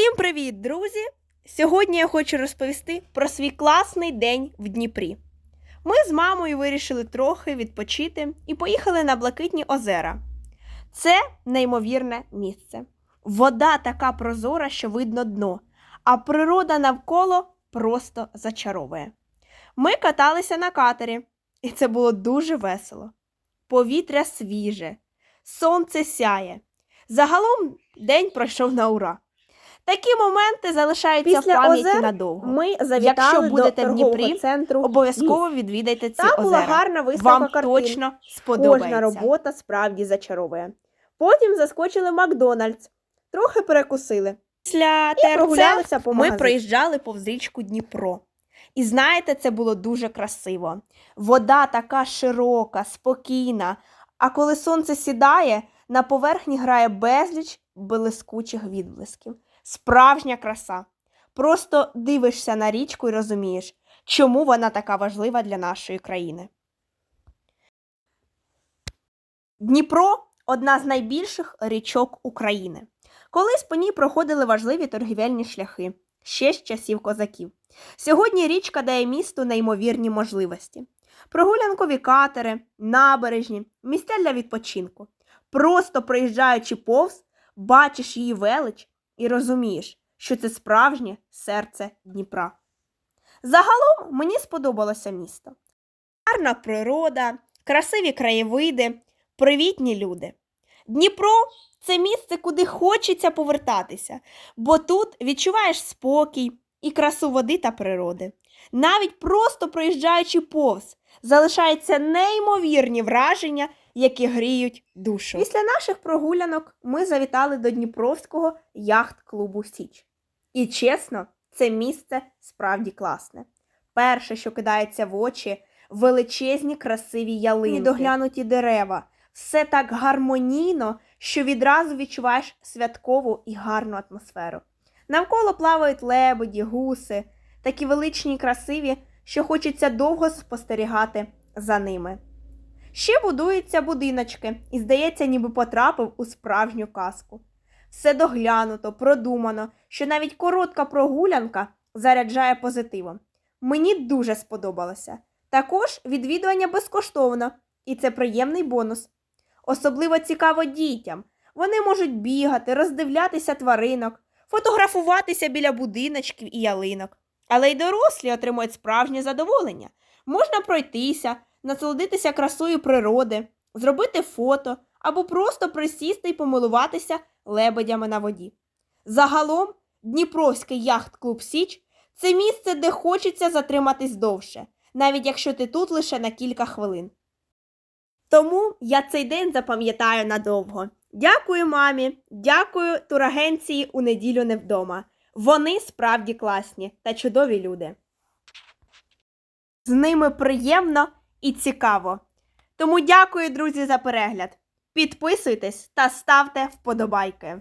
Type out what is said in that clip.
Всім привіт, друзі! Сьогодні я хочу розповісти про свій класний день в Дніпрі. Ми з мамою вирішили трохи відпочити і поїхали на Блакитні озера. Це неймовірне місце. Вода така прозора, що видно дно, а природа навколо просто зачаровує. Ми каталися на катері, і це було дуже весело. Повітря свіже, сонце сяє. Загалом день пройшов на ура. Такі моменти залишаються Після в пам'яті озер надовго. Ми завітали Якщо будете до в Дніпрі, центру. Обов'язково відвідайте ці Там була гарна виставка Вам картин. точно сподобається. Кожна робота справді зачаровує. Потім заскочили Макдональдс, трохи перекусили. Після І прогулялися по ми проїжджали повз річку Дніпро. І знаєте, це було дуже красиво. Вода така широка, спокійна. А коли сонце сідає, на поверхні грає безліч блискучих відблисків. Справжня краса. Просто дивишся на річку і розумієш, чому вона така важлива для нашої країни. Дніпро одна з найбільших річок України. Колись по ній проходили важливі торгівельні шляхи ще з часів козаків. Сьогодні річка дає місту неймовірні можливості: прогулянкові катери, набережні, місця для відпочинку. Просто проїжджаючи повз, бачиш її велич і розумієш, що це справжнє серце Дніпра. Загалом мені сподобалося місто. Гарна природа, красиві краєвиди, привітні люди. Дніпро це місце, куди хочеться повертатися, бо тут відчуваєш спокій і красу води та природи. Навіть просто проїжджаючи повз, залишаються неймовірні враження, які гріють душу. Після наших прогулянок ми завітали до Дніпровського яхт-клубу Січ. І чесно, це місце справді класне. Перше, що кидається в очі, величезні красиві ялинки, доглянуті дерева. Все так гармонійно, що відразу відчуваєш святкову і гарну атмосферу. Навколо плавають лебеді, гуси, такі величні і красиві, що хочеться довго спостерігати за ними. Ще будуються будиночки, і здається, ніби потрапив у справжню казку. Все доглянуто, продумано, що навіть коротка прогулянка заряджає позитивом. Мені дуже сподобалося. Також відвідування безкоштовно, і це приємний бонус. Особливо цікаво дітям. Вони можуть бігати, роздивлятися тваринок, фотографуватися біля будиночків і ялинок. Але й дорослі отримують справжнє задоволення. Можна пройтися, насолодитися красою природи, зробити фото або просто присісти і помилуватися лебедями на воді. Загалом, Дніпровський яхт-клуб Січ це місце, де хочеться затриматись довше, навіть якщо ти тут лише на кілька хвилин. Тому я цей день запам'ятаю надовго. Дякую мамі, дякую турагенції у неділю не вдома. Вони справді класні та чудові люди. З ними приємно і цікаво. Тому дякую, друзі, за перегляд. Підписуйтесь та ставте вподобайки.